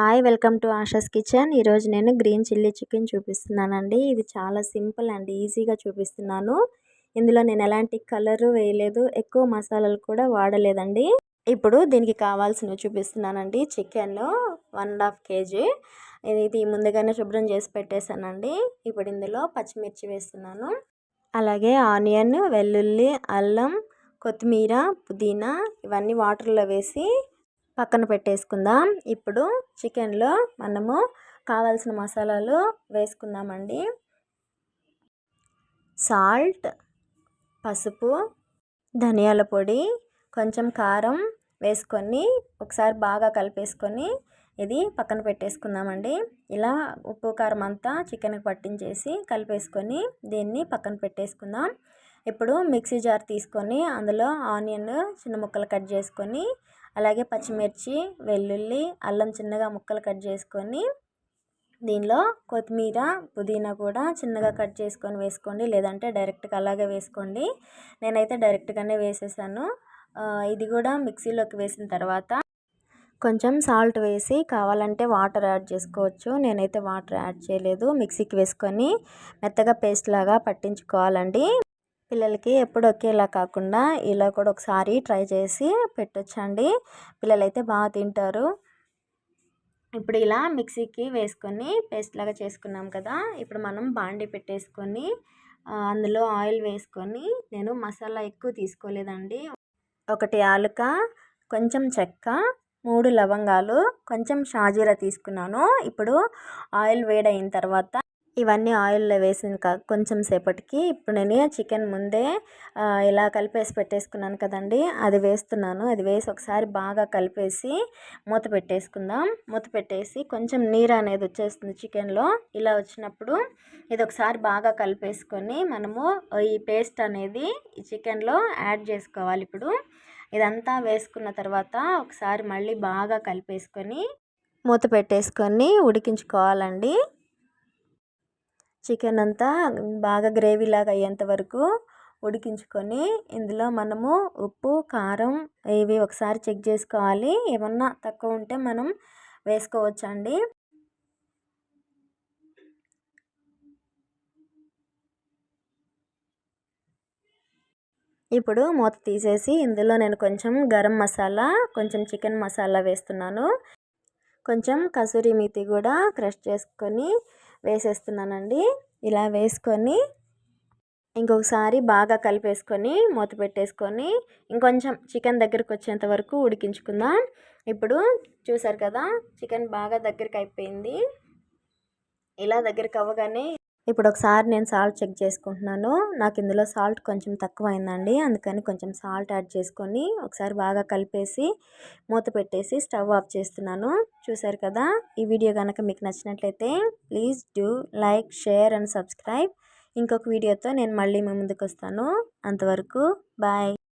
Hi welcome to Asha's kitchen. ఈరోజు నేను green chilli chicken చూపిస్తున్నానండి. ఇది చాలా సింపుల్ అండ్ ఈజీగా చూపిస్తున్నాను. ఇందులో నేను ఎలాంటి కలరు వేయలేదు ఎక్కువ మసాలాలు కూడా వాడలేదండి. ఇప్పుడు దీనికి కావాల్సినవి చూపిస్తున్నానండి. Chicken one and half kg. ఇది ముందుగానే శుభ్రం చేసి పెట్టేశానండి. ఇప్పుడు ఇందులో పచ్చిమిర్చి వేస్తున్నాను. అలాగే ఆనియన్ వెల్లుల్లి అల్లం కొత్తిమీర పుదీనా ఇవన్నీ వాటర్లో వేసి పక్కన పెట్టేసుకుందాం. ఇప్పుడు చికెన్లో మనము కావాల్సిన మసాలాలు వేసుకుందామండి. సాల్ట్ పసుపు ధనియాల పొడి కొంచెం కారం వేసుకొని ఒకసారి బాగా కలిపేసుకొని ఇది పక్కన పెట్టేసుకుందామండి. ఇలా ఉప్పు కారం అంతా చికెన్కి పట్టించేసి కలిపేసుకొని దీన్ని పక్కన పెట్టేసుకుందాం. ఇప్పుడు మిక్సీ జార్ తీసుకొని అందులో ఆనియన్ చిన్న ముక్కలు కట్ చేసుకొని అలాగే పచ్చిమిర్చి వెల్లుల్లి అల్లం చిన్నగా ముక్కలు కట్ చేసుకొని దీనిలో కొత్తిమీర పుదీనా కూడా చిన్నగా కట్ చేసుకొని వేసుకోండి. లేదంటే డైరెక్ట్గా అలాగే వేసుకోండి. నేనైతే డైరెక్ట్గానే వేసేసాను. ఇది కూడా మిక్సీలోకి వేసిన తర్వాత కొంచెం సాల్ట్ వేసి కావాలంటే వాటర్ యాడ్ చేసుకోవచ్చు. నేనైతే వాటర్ యాడ్ చేయలేదు. మిక్సీకి వేసుకొని మెత్తగా పేస్ట్ లాగా పట్టించుకోవాలండి. పిల్లలకి ఎప్పుడు ఒకేలా కాకుండా ఇలా కూడా ఒకసారి ట్రై చేసి పెట్టొచ్చండి. పిల్లలైతే బాగా తింటారు. ఇప్పుడు ఇలా మిక్సీకి వేసుకొని పేస్ట్ లాగా చేసుకున్నాం కదా ఇప్పుడు మనం బాండి పెట్టేసుకొని అందులో ఆయిల్ వేసుకొని నేను మసాలా ఎక్కువ తీసుకోలేదండి. ఒకటి ఆలుక కొంచెం చెక్క మూడు లవంగాలు కొంచెం షాజీరా తీసుకున్నాను. ఇప్పుడు ఆయిల్ వేడైన తర్వాత ఇవన్నీ ఆయిల్లో వేసిన కొంచెం సేపటికి. ఇప్పుడు నేను చికెన్ ముందే ఇలా కలిపేసి పెట్టేసుకున్నాను కదండి. అది వేస్తున్నాను. అది వేసి ఒకసారి బాగా కలిపేసి మూత పెట్టేసుకుందాం. మూత పెట్టేసి కొంచెం నీరు అనేది వచ్చేస్తుంది చికెన్లో. ఇలా వచ్చినప్పుడు ఇది ఒకసారి బాగా కలిపేసుకొని మనము ఈ పేస్ట్ అనేది ఈ చికెన్లో యాడ్ చేసుకోవాలి ఇప్పుడు. ఇదంతా వేసుకున్న తర్వాత ఒకసారి మళ్ళీ బాగా కలిపేసుకొని మూత పెట్టేసుకొని ఉడికించుకోవాలండి. చికెన్ అంతా బాగా గ్రేవీ లాగా అయ్యేంత వరకు ఉడికించుకొని ఇందులో మనము ఉప్పు కారం ఇవి ఒకసారి చెక్ చేసుకోవాలి. ఏమన్నా తక్కువ ఉంటే మనం వేసుకోవచ్చండి. ఇప్పుడు మూత తీసేసి ఇందులో నేను కొంచెం గరం మసాలా కొంచెం చికెన్ మసాలా వేస్తున్నాను. కొంచెం కసూరి మీతి కూడా క్రష్ చేసుకొని వేసేస్తున్నానండి. ఇలా వేసుకొని ఇంకొకసారి బాగా కలిపేసుకొని మూత పెట్టేసుకొని ఇంకొంచెం చికెన్ దగ్గరికి వచ్చేంత వరకు ఉడికించుకుందాం. ఇప్పుడు చూసారు కదా చికెన్ బాగా దగ్గరికి అయిపోయింది. ఇలా దగ్గరికి అవ్వగానే ఇప్పుడు ఒకసారి నేను సాల్ట్ చెక్ చేసుకుంటున్నాను. నాకు ఇందులో సాల్ట్ కొంచెం తక్కువ అయిందండి అందుకని కొంచెం సాల్ట్ యాడ్ చేసుకొని ఒకసారి బాగా కలిపేసి మూత పెట్టేసి స్టవ్ ఆఫ్ చేస్తున్నాను. చూసారు కదా? ఈ వీడియో కనుక మీకు నచ్చినట్లయితే please do like share and subscribe. ఇంకొక వీడియోతో నేను మళ్ళీ మీ ముందుకు వస్తాను అంతవరకు బాయ్.